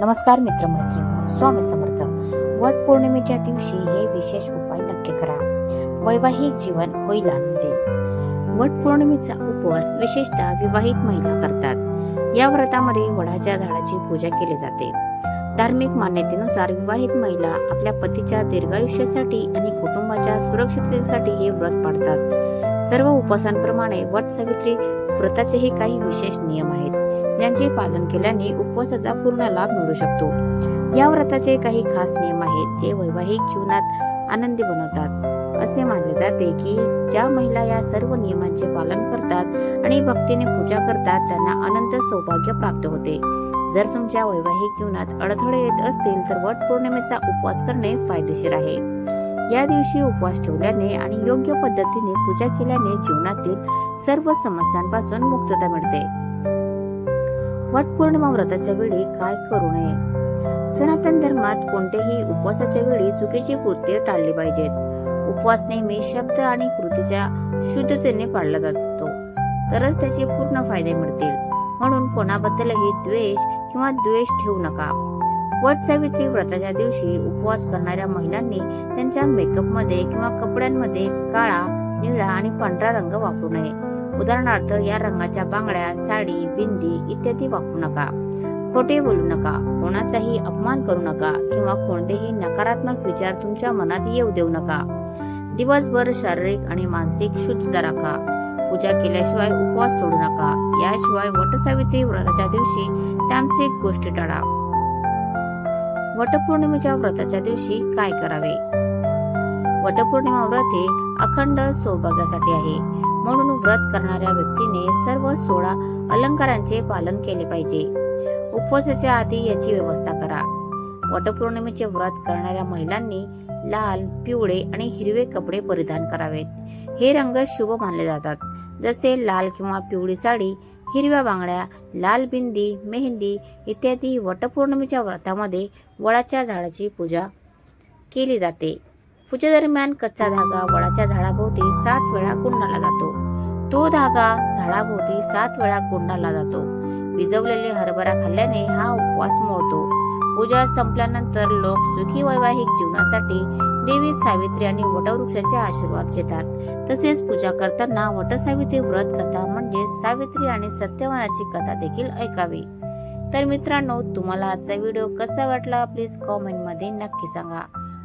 नमस्कार मित्रमैत्रिणी स्वामी समर्थ. वट पौर्णिमेच्या दिवशी हे विशेष उपाय नक्की करा. वैवाहिक जीवन होईल आनंदी वट पौर्णिमेचा उपवास विशेषतः विवाहित महिला करतात. या व्रतामध्ये वडाच्या झाडाची पूजा केली जाते. धार्मिक मान्यतेनुसार विवाहित महिला आपल्या पतीच्या दीर्घायुष्यासाठी आणि कुटुंबाच्या सुरक्षिततेसाठी हे व्रत पाडतात सर्व उपवासांप्रमाणे वट सावित्री व्रताचेही काही विशेष नियम आहेत. यांचे पालन केल्याने उपवासाचा पूर्ण लाभ मिळू शकतो. या व्रताचे काही खास नियम आहेत जे वैवाहिक जीवनात आनंदी बनवतात. असे मानले जाते की ज्या महिला या सर्व नियमांचे पालन करतात आणि भक्तीने पूजा करतात त्यांना अनंत सौभाग्य प्राप्त होते. जर तुमच्या वैवाहिक जीवनात अडथळे येत असतील तर वट पौर्णिमेचा उपवास करणे फायदेशीर आहे. या दिवशी उपवास ठेवल्याने आणि योग्य पद्धतीने पूजा केल्याने जीवनातील सर्व समस्यांपासून मुक्तता मिळते. वट पौर्णिमा व्रताच्या वेळी काय करू नये? सनातन धर्मात कोणत्याही उपवासाच्या वेळी चुकीची कृत्य टाळली पाहिजेत. उपवास नेहमी शब्द आणि कृतीच्या शुद्धतेने पाळला जातो. तरच त्याचे पूर्ण फायदे मिळतील. म्हणून कोणाबद्दलही द्वेष किंवा द्वेष ठेवू नका. वट सावित्री व्रताच्या दिवशी उपवास करणाऱ्या महिलांनी त्यांच्या मेकअपमध्ये किंवा कपड्यांमध्ये काळा निळा आणि पांढरा रंग वापरू नये. उदाहरणार्थ या रंगाच्या बांगड्या साडी बिंदी इत्यादी वापरू नका. खोटे बोलू नका. कोणाचाही अपमान करू नका किंवा कोणतेही नकारात्मक विचार तुमच्या मनात येऊ देऊ नका. दिवसभर शारीरिक आणि मानसिक शुद्धता राखा. पूजा केल्याशिवाय उपवास सोडू नका. याशिवाय वटसावित्री व्रताच्या दिवशी तामसिक गोष्टी टाळा. वटपौर्णिमेच्या व्रताच्या दिवशी काय करावे? वटपौर्णिमा व्रत हे अखंड सौभाग्यासाठी आहे. म्हणून व्रत करणाऱ्या व्यक्तीने सर्व सोळा अलंकारांचे पालन केले पाहिजे. उपवासाच्या आधी याची व्यवस्था करा. वटपौर्णिमेचे व्रत करणाऱ्या महिलांनी लाल पिवळे आणि हिरवे कपडे परिधान करावेत. हे रंग शुभ मानले जातात. जसे लाल किंवा पिवळी साडी हिरव्या बांगड्या लाल बिंदी मेहंदी इत्यादी वटपौर्णिमेच्या व्रतामध्ये वडाच्या झाडाची पूजा केली जाते. पूजेदरम्यान कच्चा धागा वडाच्या झाडाभोवती सात वेळा कुंडाला जातो. तो धागा झाडाभोवती सात वेळा कोंडाला जातो. भिजवलेले हरभरा खाल्ल्याने हा उपवास मोडतो. पूजा संपल्यानंतर लोक सुखी वैवाहिक जीवनासाठी देवी सावित्री आणि वटवृक्षाचे आशीर्वाद घेतात. तसेच पूजा करताना वटसावित्री व्रत कथा म्हणजे सावित्री आणि सत्यवानाची कथा देखील ऐकावी. तर मित्रांनो तुम्हाला आजचा व्हिडिओ कसा वाटला? प्लीज कॉमेंटमध्ये नक्की सांगा.